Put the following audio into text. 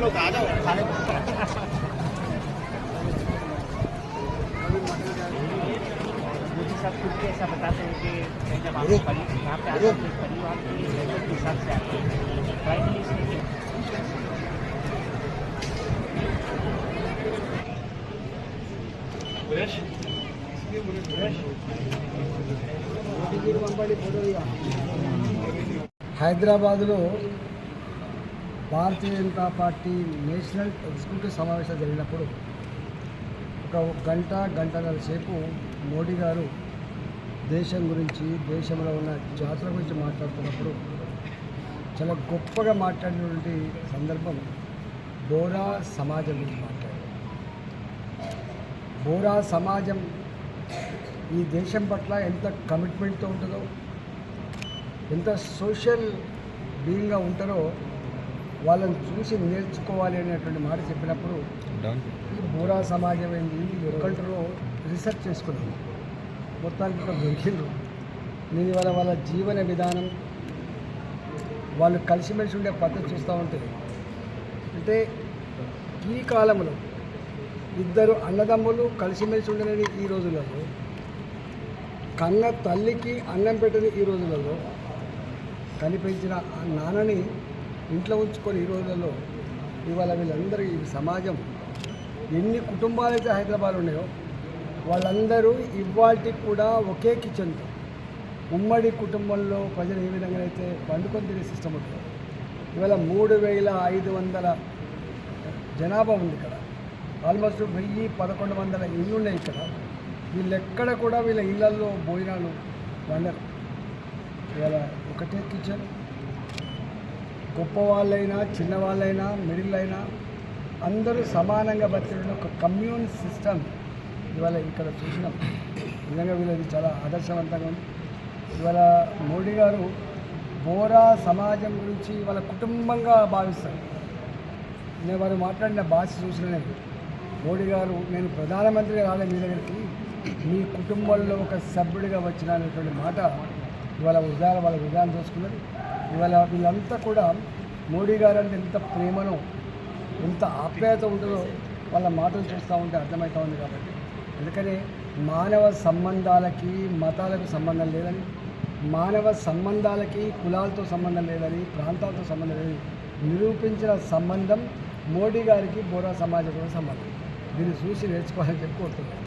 लोग आ जाओ खाने मोदी साहब खुद भी ऐसा बताते हैं कि जब आप परि- यहाँ पे आते हैं तो परिवार के लेवल के हिसाब से आते हैं प्राइम मिनिस्टर के హైదరాబాదులో భారతీయ జనతా పార్టీ నేషనల్ ఎగ్జిక్యూటివ్ సమావేశం జరిగినప్పుడు ఒక గంట గంటన్నర సేపు మోడీ గారు దేశం గురించి దేశంలో ఉన్న జాతర గురించి మాట్లాడుతున్నప్పుడు చాలా గొప్పగా మాట్లాడినటువంటి సందర్భం బోరా సమాజం గురించి మాట్లాడారు. బోరా సమాజం ఈ దేశం పట్ల ఎంత కమిట్మెంట్తో ఉంటుందో ఎంత సోషల్ బీయింగ్గా ఉంటారో వాళ్ళని చూసి నేర్చుకోవాలి అనేటువంటి మాట చెప్పినప్పుడు ఈ బోరా సమాజం ఏంది? ఎక్కడంటారో రీసెర్చ్ చేసుకున్నాను మొత్తానికి ఇక్కడ దొరికిండ్రు. నేను ఇవాళ వాళ్ళ జీవన విధానం వాళ్ళు కలిసిమెలిసి ఉండే పద్ధతి చూస్తూ ఉంటే అంటే ఈ కాలంలో ఇద్దరు అన్నదమ్ములు కలిసిమెలిసి ఉండలేని ఈ రోజులలో కన్న తల్లికి అన్నం పెట్టని ఈ రోజులలో కనిపించిన ఆ నాన్నని ఇంట్లో ఉంచుకొని ఈ రోజులలో ఇవాళ వీళ్ళందరూ ఈ సమాజం ఎన్ని కుటుంబాలైతే హైదరాబాద్ ఉన్నాయో వాళ్ళందరూ ఇవాళకి కూడా ఒకే కిచెన్తో ఉమ్మడి కుటుంబంలో ప్రజలు ఏ విధంగా అయితే వండుకొని తినే సిస్టమ్ ఉంటుంది ఇవాళ మూడు వేల ఐదు వందల జనాభా ఉంది ఇక్కడ. ఆల్మోస్ట్ వెయ్యి పదకొండు వందల ఇళ్ళు ఉన్నాయి ఇక్కడ. వీళ్ళెక్కడ కూడా వీళ్ళ ఇళ్ళల్లో భోజనాలు వండరు. ఇవాళ ఒకటే కిచెన్ గొప్పవాళ్ళైనా చిన్నవాళ్ళైనా మిడిల్ అయినా అందరూ సమానంగా బతికిన ఒక కమ్యూన్ సిస్టమ్ ఇవాళ ఇక్కడ చూసినాం. నిజంగా వీళ్ళది చాలా ఆదర్శవంతంగా ఉంది. ఇవాళ మోడీ గారు బోరా సమాజం గురించి వాళ్ళ కుటుంబంగా భావిస్తారు. నేను వారు మాట్లాడిన భాష చూసిన నేను మోడీ గారు నేను ప్రధానమంత్రిగా రాలే మీ దగ్గరికి. మీ కుటుంబంలో ఒక సభ్యుడిగా వచ్చిన అనేటువంటి మాట ఇవాళ ఉదాహరణ వాళ్ళ విధానం చూసుకున్నది ఇవాళ వీళ్ళంతా కూడా మోడీ గారు అంటే ఎంత ప్రేమను ఎంత ఆప్యాయత ఉంటుందో వాళ్ళ మాటలు చూస్తూ ఉంటే అర్థమవుతూ ఉంది కాబట్టి. అందుకని మానవ సంబంధాలకి మతాలకు సంబంధం లేదని మానవ సంబంధాలకి కులాలతో సంబంధం లేదని ప్రాంతాలతో సంబంధం లేదని నిరూపించిన సంబంధం మోడీ గారికి బోరా సమాజంతో సంబంధం. దీన్ని చూసి నేర్చుకోవాలని చెప్పి కోరుతున్నాను.